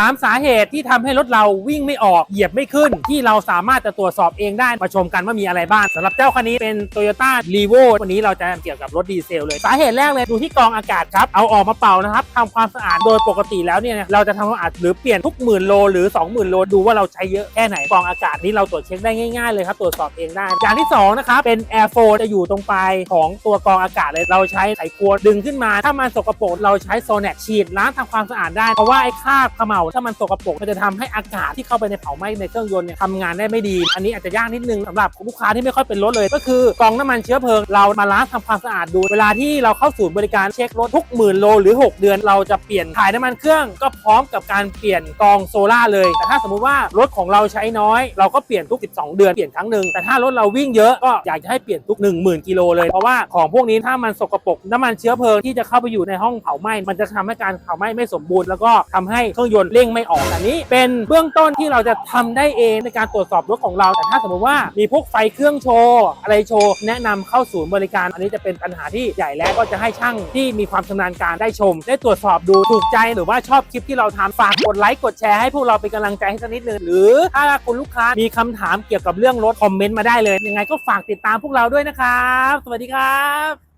3 สาเหตุที่ทำให้รถเราวิ่งไม่ออกเหยียบไม่ขึ้น ที่เราสามารถจะตรวจสอบเองได้มาชมกันว่ามีอะไรบ้างสำหรับเจ้าคันนี้เป็น Toyota r e v o วันนี้เราจะเกี่ยวกับรถดีเซลเลย สาเหตุแรกเลยดูที่กองอากาศครับ เอาออกมาเป่านะครับทำความสะอาดโดยปกติแล้วเนี่ยเราจะทำความสะอาดหรือเปลี่ยนทุกหมื่นโลหรือ 20,000 โลดูว่าเราใช้เยอะแค่ไหนกองอากาศนี้เราตรวจเช็คได้ง่ายๆเลยครับตรวจสอบเองได้ อย่างที่สองนะครับเป็น Air f l o จะอยู่ตรงปลายของตัวกองอากาศเลยเราใช้ไขควงดึงขึ้นมา ถ้ามันสกปรกเราใช้โซแน c ฉีดล้างทำความสะอาดได้เพราะว่าไอ้คราบเขม่าถ้ามันสกปรกมันจะทำให้อากาศที่เข้าไปในเผาไหม้ในเครื่องยนต์เนี่ยทำงานได้ไม่ดี อันนี้อาจจะยากนิดนึงสำหรับลูกค้าที่ไม่ค่อยเป็นรถเลย ก็คือกองน้ำมันเชื้อเพลิงเรามาล้างทำความสะอาดดู เวลาที่เราเข้าศูนย์บริการเช็ครถทุกหมื่นโลหรือ 6 เดือนเราจะเปลี่ยนถ่ายน้ำมันเครื่องก็พร้อมกับการเปลี่ยนกองโซล่าเลยแต่ถ้าสมมุติว่ารถของเราใช้น้อย เราก็เปลี่ยนทุก 12 เดือนเปลี่ยนครั้งหนึ่งแต่ถ้ารถเราวิ่งเยอะก็อยากจะให้เปลี่ยนทุก 10,000กิโลเลยเพราะว่าของพวกนี้ถ้ามันสกปรกน้ำมันเชื้อเพลิงที่จะเข้าไปอยู่ในห้องเผาไหม้มันจะทำให้การเผาไหม้ไม่สมบูรณ์แล้วก็ทำให้เครื่องยนต์เร่งไม่ออกอันนี้ เป็นเบื้องต้นที่เราจะทำได้เองในการตรวจสอบรถของเรา แต่ถ้าสมมติว่ามีพวกไฟเครื่องโชว์อะไรโชว์ แนะนำเข้าศูนย์บริการ อันนี้จะเป็นปัญหาที่ใหญ่แล้วก็จะให้ช่างที่มีความชำนาญการได้ชม ได้ตรวจสอบดูถูกใจหรือว่าชอบคลิปที่เราทำฝากกดไลค์กดแชร์ให้พวกเราเป็นกำลังใจให้สักนิดนึงหรือถ้าคุณลูกค้ามีคำถามเกี่ยวกับเรื่องรถคอมเมนต์มาได้เลยยังไงก็ฝากติดตามพวกเราด้วยนะครับ สวัสดีครับ